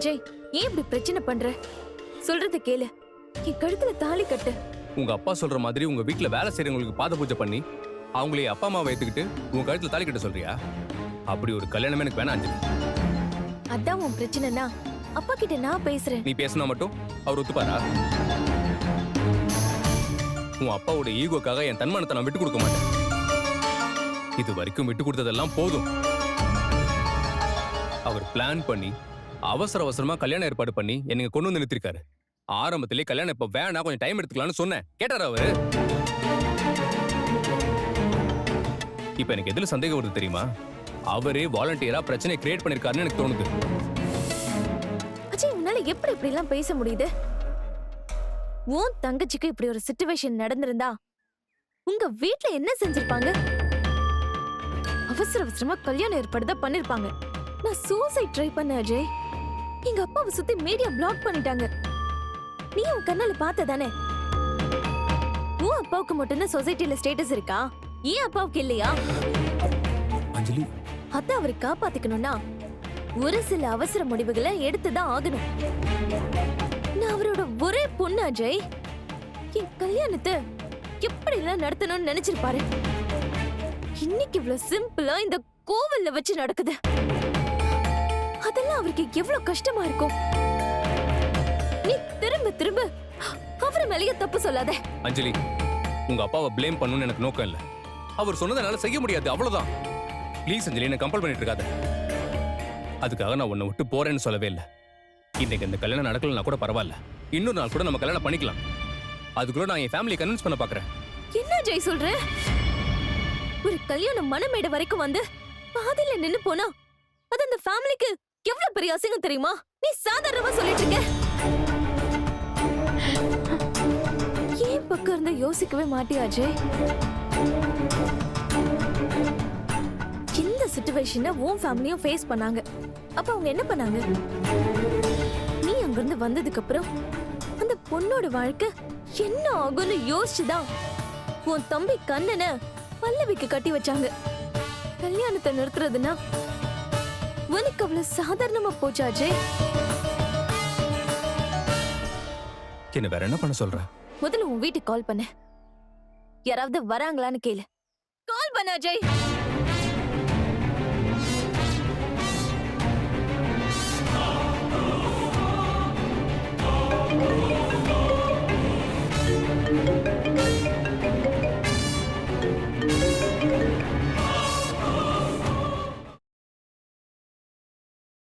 அஜய் ஏன் இப்படி பிரச்சனை பண்ற? சொல்றத கேளு. என் கழுத்துல தாலி கட்டு. உங்க அப்பா சொல்ற மாதிரி உங்க வீட்ல வேலை செய்றவங்களுக்கு பாத பூஜை பண்ணி அவங்களே அப்பா அம்மாவை ஏத்துக்கிட்டு உங்க கழுத்துல தாலி கட்ட சொல்றியா? அப்படி ஒரு கல்யாணம் எனக்கு வேணாம் அஞ்சலி. அதான் உன் பிரச்சனைனா அப்பா கிட்ட நான் பேசுறேன். நீ பேசினா மட்டும் அவர் ஒத்துப்பாரா? உன் அப்பாவோட ஈகோக்காக என் தன்மானத்தை நான் விட்டு கொடுக்க மாட்டேன். இது வரைக்கும் விட்டு கொடுத்ததெல்லாம் போதும். அவர் பிளான் பண்ணி அவசர அவசரமா கல்யாணம் ஏற்பாடு பண்ணி என்னங்க கொண்டு வந்து நிறுத்திருக்காரு. ஆரம்பத்திலே கல்யாணம் இப்ப வேணா கொஞ்சம் டைம் எடுத்துக்கலாம்னு சொன்னேன். கேட்டாரா அவரு. இப்ப எனக்கு எதுல சந்தேகம் வருது தெரியுமா? அவரே வாலண்டியரா பிரச்சனை கிரியேட் பண்ணிருக்காருன்னு எனக்கு தோணுது. அஜய் உன்னால எப்படி இப்படி எல்லாம் பேச முடியுது? உன் தங்கச்சிக்கு இப்படி ஒரு சிச்சுவேஷன் நடந்திருந்தா உங்க வீட்ல என்ன செஞ்சிருப்பாங்க? அவசர அவசரமா கல்யாணம் ஏற்பாடு தான் பண்ணிருப்பாங்க. நான் சூசைட் ட்ரை பண்ண அஜய். எங்க அப்பாவை சுத்தி மீடியா பிளாக் பண்ணிட்டாங்க. நீ உன் கண்ணால பார்த்த தானே? உன் அப்பாவுக்கு மட்டும்தான் சொசைட்டில ஸ்டேட்டஸ் இருக்கா? ஏன் அப்பாவுக்கு இல்லையா? அஞ்சலி. அத அவரை காப்பாத்திக்கணும்னா ஒரு சில அவசர முடிவுகளை எடுத்துதான் ஆகணும். நான் அவரோட ஒரே பொண்ணு அஜய். என் கல்யாணத்தை எப்படி எல்லாம் நடத்தணும்னு நினைச்சிருப்பாரு? இன்னைக்கு இவ்வளவு சிம்பிளா இந்த கோவில்ல வச்சு நடக்குது. அதெல்லாம் அவருக்கு எவ்வளவு கஷ்டமா இருக்கும். நீ திரும்ப திரும்ப அவரை மேலேயே தப்பு சொல்லாத. அஞ்சலி உங்க அப்பாவை ப்ளேம் பண்ணணும்னு எனக்கு நோக்கம் இல்ல. அவர் சொன்னதை என்னால செய்ய முடியாது அவ்வளவுதான். ப்ளீஸ் அஞ்சலி என்ன கம்பல் பண்ணிட்டு இருக்காத. அதுக்காக நான் உன்னை விட்டு போறேன்னு சொல்லவே இல்லை. இன்னைக்கு இந்த கல்யாணம் நடக்கலனா கூட பரவாயில்ல. இன்னொரு நாள் கூட நம்ம கல்யாணம் பண்ணிக்கலாம். அதுக்குள்ள நான் என் ஃபேமிலியை கன்வின்ஸ் பண்ண பாக்குறேன். என்ன ஜெய் சொல்ற? ஒரு கல்யாணம் மனமேடை வரைக்கும் வந்து பாதியில நின்னு போனா அது அந்த ஃபேமிலிக்கு எவ்வளவு பெரிய அசிங்கம் தெரியுமா? நீ சாதாரணமா சொல்லிட்டு இருக்க. ஏன் பக்கம் இருந்த யோசிக்கவே மாட்டியா இந்த சுச்சுவேஷனை உன் ஃபேமிலியும் ஃபேஸ் பண்ணாங்க. அப்ப அவங்க என்ன பண்ணாங்க? நீ அங்கிருந்து வந்ததுக்கு அப்புறம் அந்த பொண்ணோட வாழ்க்கை என்ன ஆகும்னு யோசிச்சுதான் உன் தம்பி கண்ணனை பல்லவிக்கு கட்டி வச்சாங்க. கல்யாணத்தை நிறுத்துறதுன்னா உனக்கு அவ்வளவு சாதாரணமா போச்சா அஜய். என்ன வேற என்ன பண்ண சொல்ற? முதல்ல உன் வீட்டுக்கு கால் பண்ணு. யாராவது வராங்களான்னு கேளு. கால் பண்ண அஜய்.